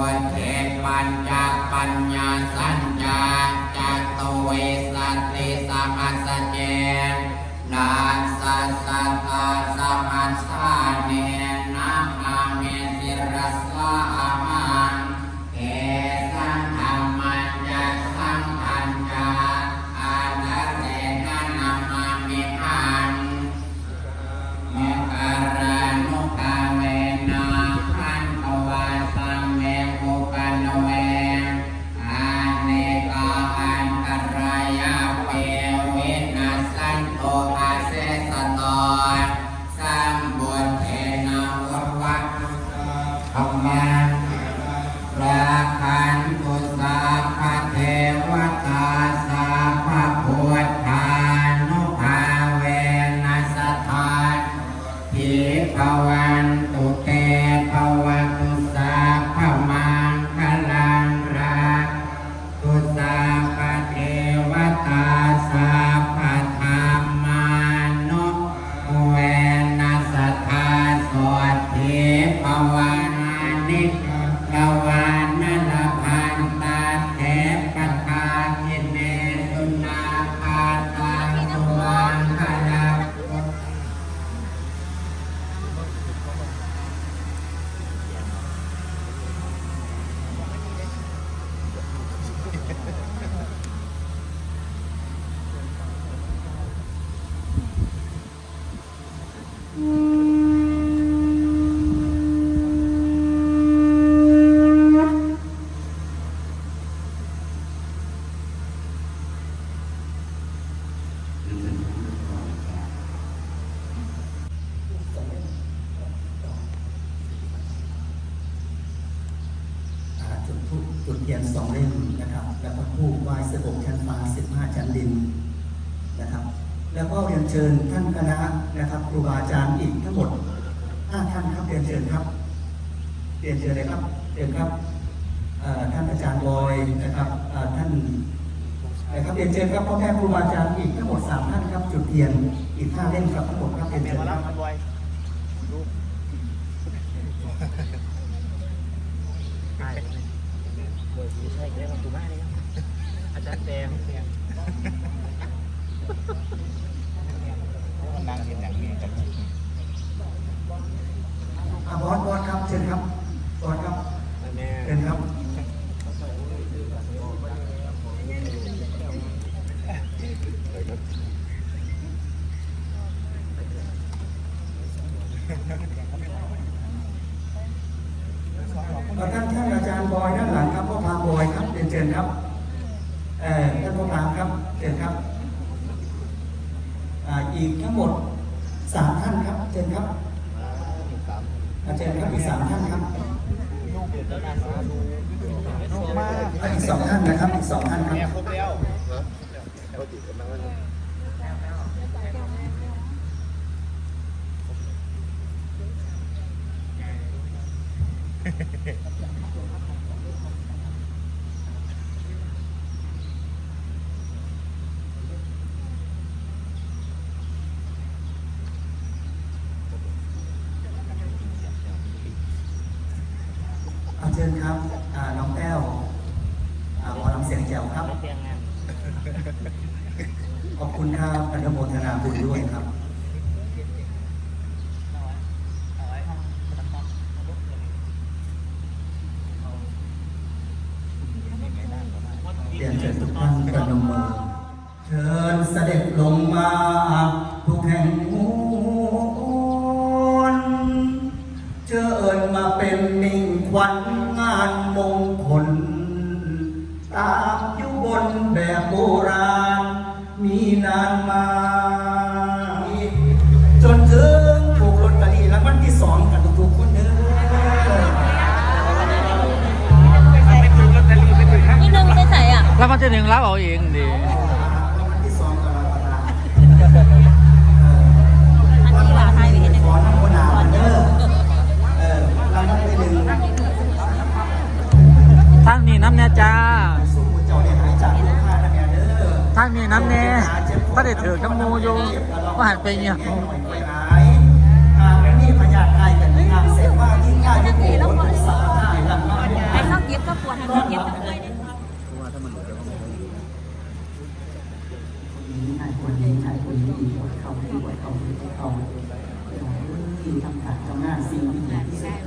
วเทปัญจปัญญาสัญญาจัตโตเวสัตติสัมมัสสเจนาสัส ตอสั จุดธูปจุดเทียนสองเล่มนะครับ แล้วก็ทูบไหว้สิบหกชั้นฟ้าสิบห้าชั้นดินนะครับ แล้วก็เรียนเชิญท่านคณะนะครับครูบาอาจารย์อีกทั้งหมดห้าท่านครับเรียนเชิญครับเรียนเชิญเลยครับเชิญครับท่านอาจารย์บอยนะครับท่านนะครับเรียนเชิญครับพ่อแม่ครูบาอาจารย์อีกทั้งหมดสามท่านครับ จุดเทียนอีกห้าเล่มครับทั้งหมดครับเรียนเมียเชิญครับบ มันไวดูใช่ ไม่ใช่เรียกว่าตูบ้าเลยครับอาจารย์แดงนางเห็นอย่างนี้กัน อะบอสบอสครับเชิญครับบอสครับ แม่ เชิญครับ ท่านท่านอาจารย์บอยด้านหลังครับพ่อพาบอยครับเรียนเชิญครับเอ่อท่านพ่อพามครับเชิญครับ อ่าอีกทั้งหมดสามท่านครับเชิญครับอ่าเชิญครับอีกสามท่านครับลูกเดือดแล้วนะลูกมากอ่าอีกสองท่านนะครับอีกสองท่านคแม่รับ ครบแล้ว อ่าเชิญครับอ่าน้องแต้วอ่าหมอลำเสียงแจ๋วครับเตียงงานขอบคุณครับอนุโมทนาบุญด้วยครับ ตามยุบนแบบโบราณ มีนานมา จนถึงถูกลอตเตอรี่รางวัลที่สองกันทุกๆคนเด้อไม่ถึงลอตเตอรี่ไม่ถึงครับนี่นึงไปใส่อะ แล้วมันจะหนึ่งรับเอาเอง น้ำแน่ถ้าได้ถือกับมูอยู่ก็หันไปเงียบย็บก็ปวดหนเย็บก็เมื่อยสิ่งที่